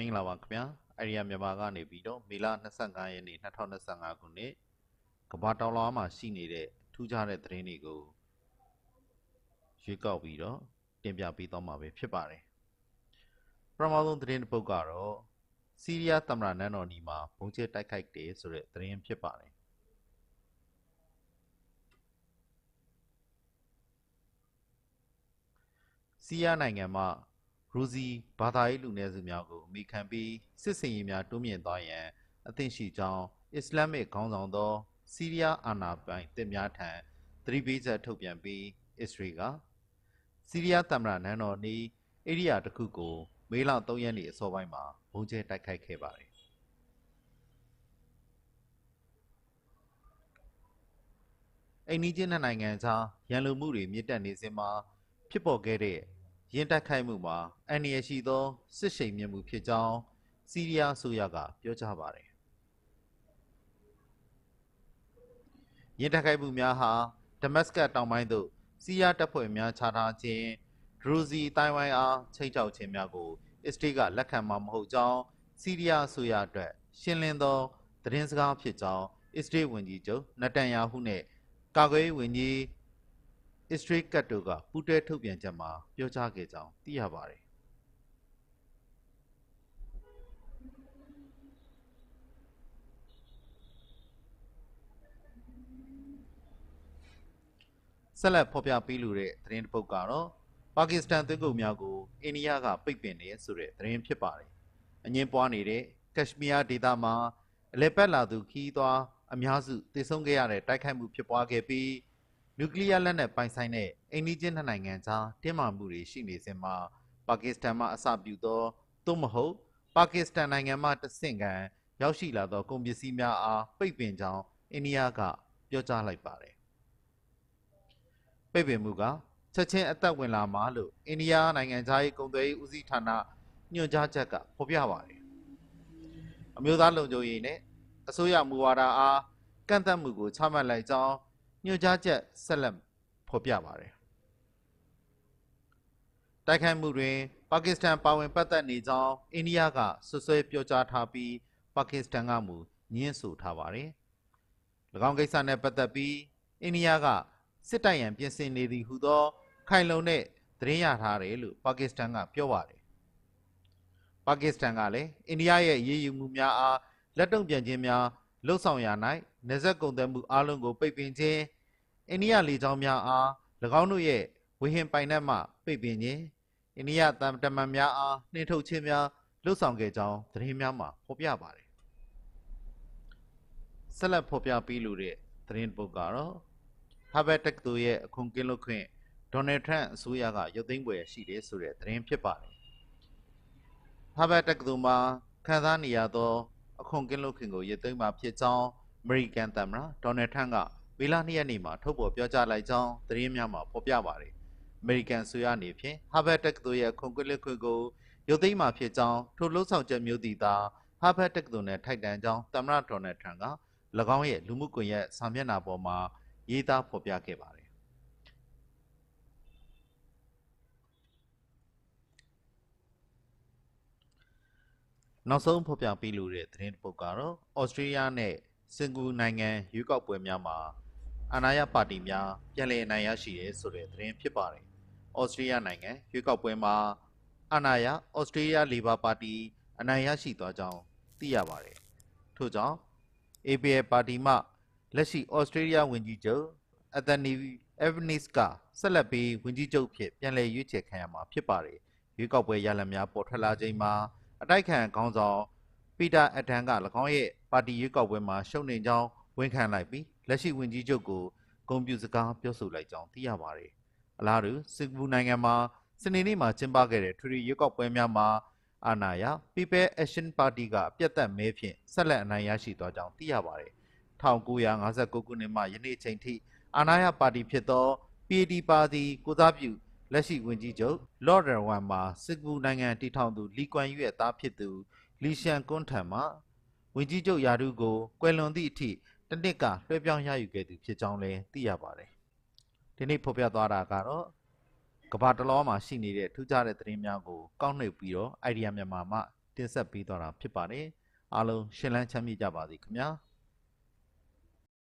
မင်္ဂလာပါခင်ဗျာအိုင်ဒီယာမြန်မာကနေပြီးတော့မေလ25ရက်နေ့2025ခုနှစ်ကမ္ဘာတောင်လောမှာရှိနေတဲ့ထူးခြားတဲ့သတင်းတွေကိုရွေးကောက်ပြီးတော့တင်ပြပေးသွားမှာပဲဖြစ်ပါတယ်ပထမဆုံးသတင်းတစ်ပုဒ်ကတော့စီးရီးယားသမ္မတနန်းတော်နီမှာဘုံကျဲတိုက်ခိုက်တယ်ဆိုတဲ့သတင်းဖြစ်ပါတယ်စီးရီးယားနိုင်ငံမှာ ရူဇီဘာသာရေးလူနည်းစုများကိုအမိခံပြီးစစ်စင်ရေးများတိုးမြင့်သွားရန်အသင့်ရှိကြောင်းအစ္စလာမစ်ခေါင်းဆောင်သောစီးရီးယားအာဏာပိုင်တပ်များထံသတိပေးချက်ထုတ်ပြန်ပြီးအစ္စရေးကစီးရီးယားသမ္မတနန်းတော်နီဧရိယာတစ်ခုကို မေလ3ရက်နေ့အစောပိုင်းမှာဘုံကျဲတိုက်ခိုက်ခဲ့ပါတယ်အိန္ဒိယနိုင်ငံကြားရန်လိုမှုတွေမြင့်တက်နေစဉ်မှာဖြစ်ပေါ်ခဲ့တဲ့ ရင်းတိုက်ခိုက်မှုမှာအန္တရာယ်ရှိသောစစ်ရှိန်မြင့်မှုဖြစ်ကြောင်းစီးရီးယားအစိုးရကပြောကြားပါတယ်။ရင်းတိုက်ခိုက်မှုများဟာဒမတ်စကတ်တောင်ပိုင်းသို့စီးရီးယားတပ်ဖွဲ့များချထားခြင်းဒရူဇီတိုင်းဝိုင်းအားချိတ်ချောက်ခြင်းများကိုအစ္စရေးကလက်ခံမှာမဟုတ်ကြောင်းစီးရီးယားအစိုးရအတွက်ရှင်းလင်းသောသတင်းစကားဖြစ်ကြောင်းအစ္စရေးဝန်ကြီးချုပ်နတန်ယာဟုနှင့်ကာကွယ်ရေးဝန်ကြီး အစ္စရေးကတ်တို့ကပူးတွဲထုတ်ပြန်ချက်မှာပြောကြားခဲ့ကြောင်းသိရပါတယ်ဆက်လက်ဖော်ပြပေးလိုတဲ့သတင်းတစ်ပုဒ်ကတော့ပါကစ္စတန်သွင်းကုန်များကိုအိန္ဒိယကပိတ်ပင်နေဆိုတဲ့သတင်းဖြစ်ပါတယ်။အငင်းပွားနေတဲ့ကက်ရှ်မီးယားဒေသမှာအလဲပတ်လာသူခီးသွားအများစုတည်ဆုံခဲ့ရတဲ့တိုက်ခိုက်မှုဖြစ်ပွားခဲ့ပြီး နျူကလ িয়ার လက်နက်ပိုင်ဆိုင်တဲ့အိန္ဒိချင်းနှစ်နိုင်ငံကြားတင်းမာမှုတွေရှိနေစဉ်မှာပါကစ္စတန်မှအစပြုသောသို့မဟုတ်ပါကစ္စတန်နိုင်ငံမှတဆင့်ခံရောက်ရှိလာသောကုန်ပစ္စည်းများအားပိတ်ပင်ကြောင်းအိန္ဒိယကပြောကြားလိုက်ပါတယ်ပိတ်ပင်မှုကချက်ချင်းအသက်ဝင်လာမှာလို့အိန္ဒိယနိုင်ငံသားရေးကုန်သွယ်ရေးဦးစီးဌာနညွှန်ကြားချက်ကဖော်ပြပါတယ်အမျိုးသားလုံခြုံရေးနဲ့အစိုးရမူဝါဒအားကန့်သတ်မှုကိုချမှတ်လိုက်ကြောင်း ညွှန်ကြားချက်ဆက်လက်ဖော်ပြပါတယ်တိုက်ခိုက်မှုတွင် ပါကစ္စတန်ပါဝင်ပတ်သက်နေကြောင်းအိန္ဒိယကဆွဆွဲပြောကြားထားပြီးပါကစ္စတန်ကမူညှင်းဆိုထားပါတယ်၎င်းကိစ္စနှင့်ပတ်သက်ပြီးအိန္ဒိယကစစ်တပ်ရန်ပြင်ဆင်နေသည်ဟုသော ခိုင်လုံတဲ့သတင်းရထားတယ်လို့ပါကစ္စတန်ကပြောပါတယ်ပါကစ္စတန်ကလည်းအိန္ဒိယရဲ့ရည်ယူမှုများအားလက်တုံ့ပြန်ခြင်းများ လှုပ်ဆောင်ရ၌နေဆက်ကုန်သွယ်မှုအလုံးကိုပိတ်ပင်ခြင်းအိန္ဒိယလေကြောင်းများအား၎င်းတို့ရဲ့ဝေဟင်ပိုင်နက်မှပိတ်ပင်ခြင်းအိန္ဒိယတမ်တမန်များအားနှင်ထုတ်ခြင်းများလှုပ်ဆောင်ခဲ့ကြောင်းသတင်းများမှာဖော်ပြပါတယ်ဆက်လက်ဖော်ပြပေးလိုတဲ့သတင်းပုတ်ကတော့ဟာဘတ်တက္ကသိုလ်ရဲ့အခွန်ကင်းလွတ်ခွင့်ဒေါ်နယ်ထရန့်အစိုးရကရုပ်သိမ်းပွဲရှိတယ်ဆိုတဲ့သတင်းဖြစ်ပါတယ်ဟာဘတ်တက္ကသိုလ်မှာခံစားနေရသော အခွန်ကင်းလွတ်ခွင့်ကိုရုပ်သိမ်းမှာဖြစ်ကြောင်းအမေရိကန်သမ္မတဒေါ်နယ်ထရန့်ကမေလ2ရက်နေ့မှာထုတ်ဖော်ပြောကြားလိုက်ကြောင်းသတင်းများမှာဖော်ပြပါတယ်အမေရိကန်ဆိုရအနေဖြင့်ဟာဘတ်တက္ကသိုလ်ရဲ့ခွန်ကင်းလွတ်ခွင့်ကိုရုပ်သိမ်းမှာဖြစ်ကြောင်းထိုလှုပ်ဆောင်ချက်မျိုးတည်သာဟာဘတ်တက္ကသိုလ်နဲ့ထိုက်တန်ကြောင်းသမ္မတဒေါ်နယ်ထရန့်က၎င်းရဲ့လူမှုကွန်ရက်စာမျက်နှာပေါ်မှာရေးသားဖော်ပြခဲ့ပါတယ် နောက်ဆုံးဖော်ပြပေးလိုတဲ့သတင်းတစ်ပုဒ်ကတော့ဩစတြေးလျနဲ့စင်ကာပူနိုင်ငံရွေးကောက်ပွဲများမှာအာဏာရပါတီများပြန်လည်အနိုင်ရရှိတယ်ဆိုတဲ့သတင်းဖြစ်ပါတယ်။ဩစတြေးလျနိုင်ငံရွေးကောက်ပွဲမှာအာဏာရဩစတြေးလျလေဘာပါတီအနိုင်ရရှိသွားကြောင်းသိရပါတယ်။ထို့ကြောင့် APL ပါတီမှလက်ရှိဩစတြေးလျဝန်ကြီးချုပ်အသနီအက်ဗနစ်ကဆက်လက်ပြီးဝန်ကြီးချုပ်ဖြစ်ပြန်လည်ရွေးချယ်ခံရမှာဖြစ်ပါတယ်။ရွေးကောက်ပွဲရလဒ်များပေါ်ထွက်လာချိန်မှာ အတိုက်ခံခေါင်းဆောင်ပီတာအဒန်က၎င်းရဲ့ပါတီရွေးကောက်ပွဲမှာရှုံးနိမ့်ကြောင်းဝန်ခံလိုက်ပြီးလက်ရှိဝန်ကြီးချုပ်ကိုဂုဏ်ပြုစကားပြောဆိုလိုက်ကြောင်းသိရပါတယ်။အလားတူစင်ကာပူနိုင်ငံမှာစနေနေ့မှာကျင်းပခဲ့တဲ့ထရီရွေးကောက်ပွဲများမှာအာဏာရ People Action Party ကပြတ်သက်မဲဖြင့်ဆက်လက်အနိုင်ရရှိသွားကြောင်းသိရပါတယ်။1959ခုနှစ်မှယနေ့ချိန်ထိအာဏာရပါတီဖြစ်သော PAD ပါတီကိုစားပြု လက်ရှိဝန်ကြီးချုပ်လော့ဒ်ရဝမ်မှာစစ်ကူနိုင်ငံတီထောင်သူလီကွမ်ယူရဲ့သားဖြစ်သူလီရှန်ကွန်းထံမှဝန်ကြီးချုပ်ယာဒူကိုကွယ်လွန်သည့်အထိတနစ်ကလွှဲပြောင်းရယူခဲ့သူဖြစ်ကြောင်းလည်းသိရပါတယ်။ဒီနေ့ဖော်ပြသွားတာကတော့ကဘာတလောမှာရှိနေတဲ့ထူးခြားတဲ့သတင်းများကိုကောက်နှုတ်ပြီးတော့ idea မြန်မာမှတင်ဆက်ပေးသွားတာဖြစ်ပါတယ်အားလုံးရှင်းလန်းချမ်းမြေ့ကြပါစေခင်ဗျာ